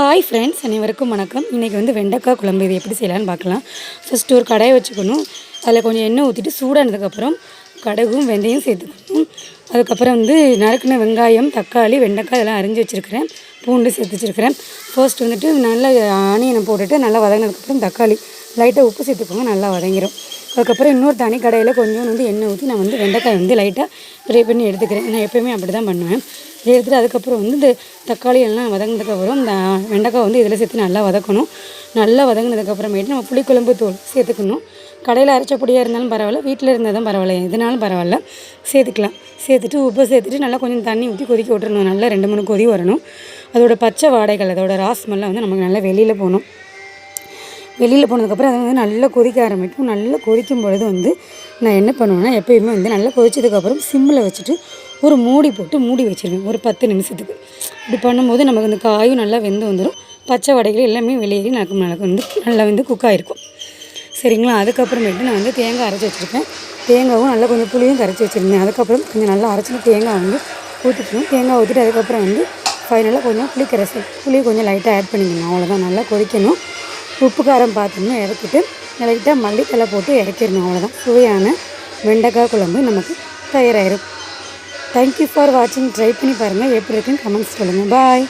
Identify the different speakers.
Speaker 1: Hi friends அனைவருக்கும் வணக்கம். இன்றைக்கி வந்து வெண்டைக்காய் குழம்பு இது எப்படி செய்யலான்னு பார்க்கலாம். ஃபஸ்ட்டு ஒரு கடாயை வச்சுக்கணும். அதில் கொஞ்சம் எண்ணெய் ஊற்றிட்டு சூடானதுக்கப்புறம் கடுகும் வெந்தயம் சேர்த்துக்கணும். அதுக்கப்புறம் வந்து நறுக்கின வெங்காயம் தக்காளி வெண்டைக்காய் இதெல்லாம் அரிஞ்சு வச்சுருக்கிறேன். பூண்டு சேர்த்து வச்சுருக்கிறேன். ஃபர்ஸ்ட் வந்துட்டு நல்லா ஆனியனை போட்டுட்டு நல்லா வதங்கினதுக்கப்புறம் தக்காளி. லைட்டாக உப்பு சேர்த்துக்கோங்க நல்லா வதங்கிடும் அதுக்கப்புறம் இன்னொரு தனி கடையில் கொஞ்சம் வந்து எண்ணெய் ஊற்றி நான் வந்து வெண்டைக்காய் வந்து லைட்டாக ஃப்ரை பண்ணி எடுத்துக்கிறேன். நான் எப்போயுமே அப்படி தான் பண்ணுவேன் எடுத்துகிட்டு அதுக்கப்புறம் வந்து இந்த தக்காளி எல்லாம் வதங்கினதுக்கப்புறம் இந்த வெண்டைக்காய் வந்து இதில் சேர்த்து நல்லா வதக்கணும். நல்லா வதங்கினதுக்கப்புறமேட்டு நம்ம புளிக்குழம்பு தூள் சேர்த்துக்கணும். கடையில் அரைச்ச பொடியாக இருந்தாலும் பரவாயில்ல வீட்டில் இருந்தால் தான் பரவாயில்ல எதுனாலும் பரவாயில்ல. சேர்த்துக்கலாம். சேர்த்துட்டு உப்பு சேர்த்துட்டு நல்லா கொஞ்சம் தண்ணி ஊற்றி கொதிக்க விட்டுறணும். நல்லா ரெண்டு மூணு கொதி வரணும். அதோட பச்சை வாடைகள் அதோட ராஸ்மெல்லாம் வந்து நமக்கு நல்லா வெளியில் போகணும். வெளியில் போனதுக்கப்புறம் அது வந்து நல்லா கொதிக்க ஆரம்பிக்கும். நல்லா கொதிக்கும் பொழுது வந்து நான் என்ன பண்ணுவேன்னா எப்பயுமே வந்து நல்லா கொதிச்சதுக்கப்புறம் சிம்மில் வச்சுட்டு ஒரு மூடி போட்டு மூடி வச்சிருவேன். ஒரு பத்து நிமிஷத்துக்கு. இப்படி பண்ணும்போது நமக்கு இந்த காயும் நல்லா வெந்து வந்துடும் பச்சை வடைகள் எல்லாமே வெளியேறி நமக்கு நமக்கு வந்து நல்லா வந்து குக் ஆகிருக்கும் சரிங்களா? அதுக்கப்புறமேட்டு நான் வந்து தேங்காய் அரைச்சி வச்சுருக்கேன். தேங்காவும் நல்லா கொஞ்சம் புளியும் கரைச்சி வச்சுருந்தேன். அதுக்கப்புறம் கொஞ்சம் நல்லா அரைச்சிட்டு தேங்காய் வந்து ஊற்றிக்கணும் தேங்காய் ஊற்றிட்டு அதுக்கப்புறம் வந்து ஃபைனலாக கொஞ்சம் புளி புளியை கொஞ்சம் லைட்டாக ஆட் பண்ணிக்கணும். அவ்வளோதான் நல்லா கொதிக்கணும். உப்பு காரம் பார்த்தோம்னா இறக்கிட்டு லைட்டாக மல்லித்தலை போட்டு இறக்கிடணும். அவ்வளோதான் சுவையான வெண்டைக்காய் குழம்பு நமக்கு தயாராகிடும் தேங்க்யூ ஃபார் வாட்சிங் ட்ரை பண்ணி பாருங்கள் எப்படி இருக்குன்னு கமெண்ட்ஸ் சொல்லுங்கள் பாய்